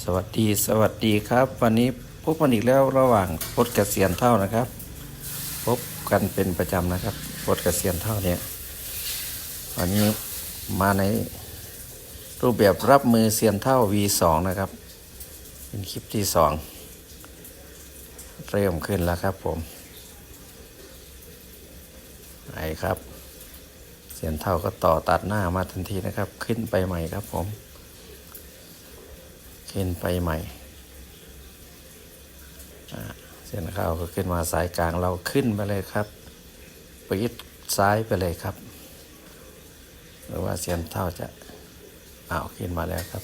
สวัสดีสวัสดีครับ วันนี้พบกันอีกแล้วระหว่างพดเกษียณเท่านะครับ พบกันเป็นประจำนะครับพดเกษียณเท่าเนี่ยวันนี้มาในรูปแบบรับมือเสียนเท่า V2 นะครับ เป็นคลิปที่สองเริ่มขึ้นแล้วครับผมไอครับ เสียนเท่าก็ต่อตัดหน้ามาทันทีนะครับ ขึ้นไปใหม่ครับผม ขึ้นไปใหม่เส้นข้าวก็ขึ้นมาสายกลางเราขึ้นไปเลยครับปิดซ้ายไปเลยครับ หรือว่าเสียนเท่าจะอ้าวขึ้นมาแล้วครับ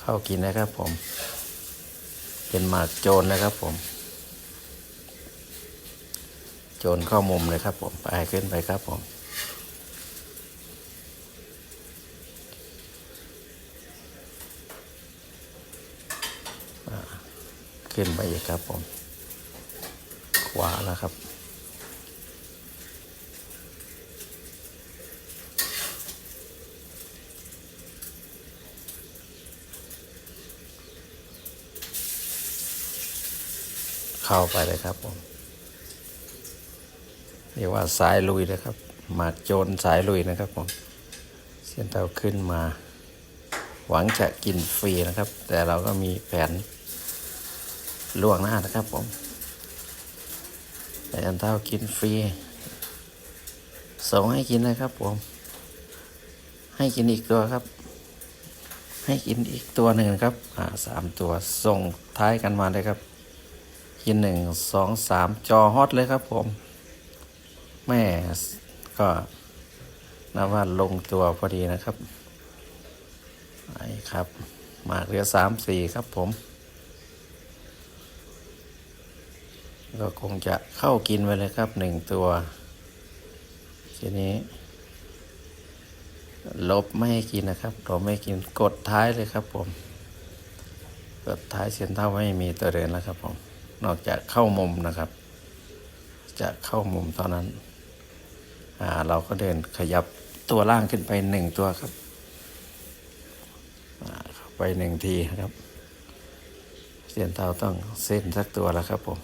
เข้ากินนะครับผม เป็นหมากโจรนะครับผม โจรเข้ามุมเลยครับผมไปขึ้นไปครับผม ขึ้นไปอีกครับผม ขวาแล้วครับ เข้าไปเลยครับผมเรียกว่าสายลุยนะครับ หมากโจรสายลุยนะครับผมเสียนเตาขึ้นมา หวังจะกินฟรีนะครับ แต่เราก็มีแผน ล่วงหน้านะครับผมแต่อันเท่ากินฟรีส่งให้กินนะครับผม ให้กินอีกตัวครับ ให้กินอีกตัวหนึ่งครับ อ่าสามตัวส่งท้ายกันมาเลยครับ กินหนึ่งสองสามจอฮอตเลยครับผมแม่ก็นับว่าลงตัวพอดีนะครับไอ้ครับ มาเหลือสามสี่ครับผม ก็คงจะเข้ากินไปเลยครับหนึ่งตัว ทีนี้ ลบไม่ให้กินนะครับลบไม่ให้กินกดท้ายเลยครับผม กดท้ายเส้นเท่าไม่มีตัวเดินแล้วครับผม นอกจากเข้ามุมนะครับ จะเข้ามุมเท่านั้น อ่าเราก็เดินขยับตัวล่างขึ้นไปหนึ่งตัวครับเข้าไปหนึ่งทีนะครับ เส้นเท่าต้องเส้นสักตัวแล้วครับผม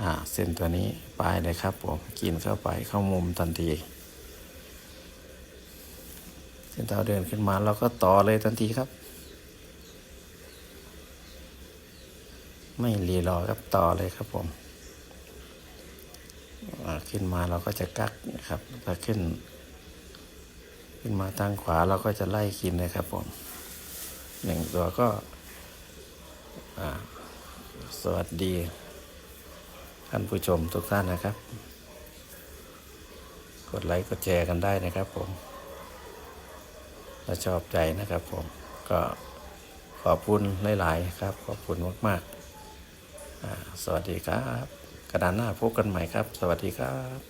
อ่าเส้นตัวนี้ไปเลยครับผมกินเข้าไปเข้ามุมทันที เส้นเท้าเดินขึ้นมาเราก็ต่อเลยทันทีครับ ไม่รีรอครับต่อเลยครับผมขึ้นมาเราก็จะกักนะครับถ้าขึ้น ขึ้นมาทางขวาเราก็จะไล่กินเลยครับผมหนึ่งตัวก็สวัสดี ท่านผู้ชมทุกท่านนะครับ กดไลค์กดแชร์กันได้นะครับผมถ้าชอบใจนะครับผมก็ขอบคุณหลาย ๆ ครับ ขอบคุณมาก ๆ สวัสดีครับ กระดานหน้าพบกันใหม่ครับ สวัสดีครับ